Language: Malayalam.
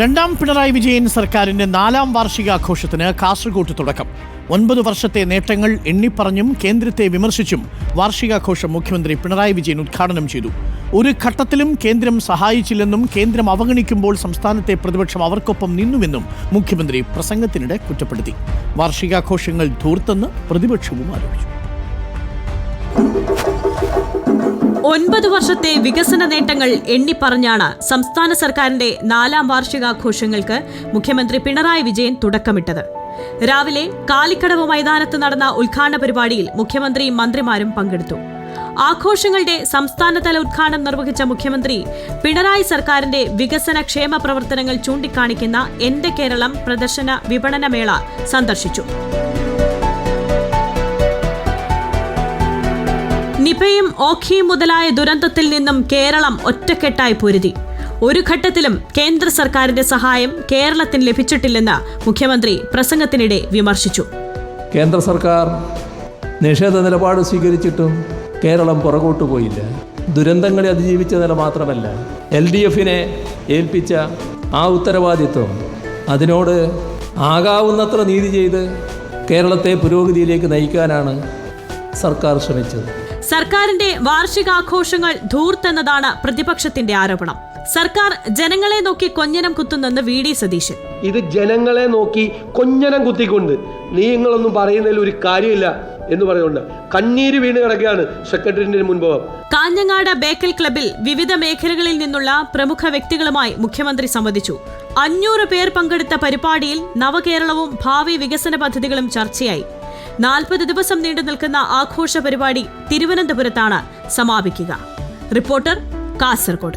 രണ്ടാം പിണറായി വിജയൻ സർക്കാരിന്റെ നാലാം വാർഷികാഘോഷത്തിന് കാസർഗോട്ട് തുടക്കം. ഒൻപത് വർഷത്തെ നേട്ടങ്ങൾ എണ്ണിപ്പറഞ്ഞും കേന്ദ്രത്തെ വിമർശിച്ചും വാർഷികാഘോഷം മുഖ്യമന്ത്രി പിണറായി വിജയൻ ഉദ്ഘാടനം ചെയ്തു. ഒരു ഘട്ടത്തിലും കേന്ദ്രം സഹായിച്ചില്ലെന്നും കേന്ദ്രം അവഗണിക്കുമ്പോൾ സംസ്ഥാനത്തെ പ്രതിപക്ഷം അവർക്കൊപ്പം നിന്നുവെന്നും മുഖ്യമന്ത്രി പ്രസംഗത്തിനിടെ കുറ്റപ്പെടുത്തി. വാർഷികാഘോഷങ്ങൾ ധൂർത്തെന്ന് പ്രതിപക്ഷവും ആരോപിച്ചു. ഒൻപത് വർഷത്തെ വികസന നേട്ടങ്ങൾ എണ്ണിപ്പറഞ്ഞാണ് സംസ്ഥാന സർക്കാരിന്റെ നാലാം വാർഷികാഘോഷങ്ങൾക്ക് മുഖ്യമന്ത്രി പിണറായി വിജയൻ തുടക്കമിട്ടത്. രാവിലെ കാലിക്കടവ് മൈതാനത്ത് നടന്ന ഉദ്ഘാടന പരിപാടിയിൽ മുഖ്യമന്ത്രിയും മന്ത്രിമാരും പങ്കെടുത്തു. ആഘോഷങ്ങളുടെ സംസ്ഥാനതല ഉദ്ഘാടനം നിർവഹിച്ച മുഖ്യമന്ത്രി പിണറായി സർക്കാരിന്റെ വികസന ക്ഷേമ പ്രവർത്തനങ്ങൾ ചൂണ്ടിക്കാണിക്കുന്ന എന്റെ കേരളം പ്രദർശന വിപണനമേള സന്ദർശിച്ചു. നിപയും ഓഖിയും മുതലായ ദുരന്തത്തിൽ നിന്നും കേരളം ഒറ്റക്കെട്ടായി പൊരുതി. ഒരു ഘട്ടത്തിലും കേന്ദ്ര സർക്കാരിന്റെ സഹായം കേരളത്തിന് ലഭിച്ചിട്ടില്ലെന്ന് മുഖ്യമന്ത്രി പ്രസംഗത്തിനിടെ വിമർശിച്ചു. കേന്ദ്ര സർക്കാർ നിഷേധ നിലപാട് സ്വീകരിച്ചിട്ടും കേരളം പുറകോട്ട് പോയില്ല. ദുരന്തങ്ങളെ അതിജീവിച്ച നില മാത്രമല്ല എൽ ഡി എഫിനെ ഏൽപ്പിച്ച ആ ഉത്തരവാദിത്വം അതിനോട് ആകാവുന്നത്ര നീതി ചെയ്ത് കേരളത്തെ പുരോഗതിയിലേക്ക് നയിക്കാനാണ് സർക്കാർ ശ്രമിച്ചത്. സർക്കാരിന്റെ വാർഷികാഘോഷങ്ങൾ ധൂർത്തെന്നതാണ് പ്രതിപക്ഷത്തിന്റെ ആരോപണം. സർക്കാർ ജനങ്ങളെ നോക്കി കൊഞ്ഞനം കുത്തുന്നെന്ന് വി ഡി സതീശൻ. ഇത് ജനങ്ങളെ നോക്കി കൊഞ്ഞനം കുത്തിക്കൊണ്ട് നീങ്ങളൊന്നും പറയുന്നതിൽ ഒരു കാര്യമില്ല എന്ന് പറയുന്നുണ്ട് കണ്ണീര് വീണ് കിടക്കുകയാണ് സെക്രട്ടറിന്റെ മുൻപ് കാഞ്ഞങ്ങാട് ബേക്കൽ ക്ലബിൽ വിവിധ മേഖലകളിൽ നിന്നുള്ള പ്രമുഖ വ്യക്തികളുമായി മുഖ്യമന്ത്രി സംവദിച്ചു. അഞ്ഞൂറ് പേർ പങ്കെടുത്ത പരിപാടിയിൽ നവകേരളവും ഭാവി വികസന പദ്ധതികളും ചർച്ചയായി. നാൽപ്പത് ദിവസം നീണ്ടു നിൽക്കുന്ന ആഘോഷ പരിപാടി തിരുവനന്തപുരത്താണ് സമാപിക്കുക. റിപ്പോർട്ടർ കാസർഗോഡ്.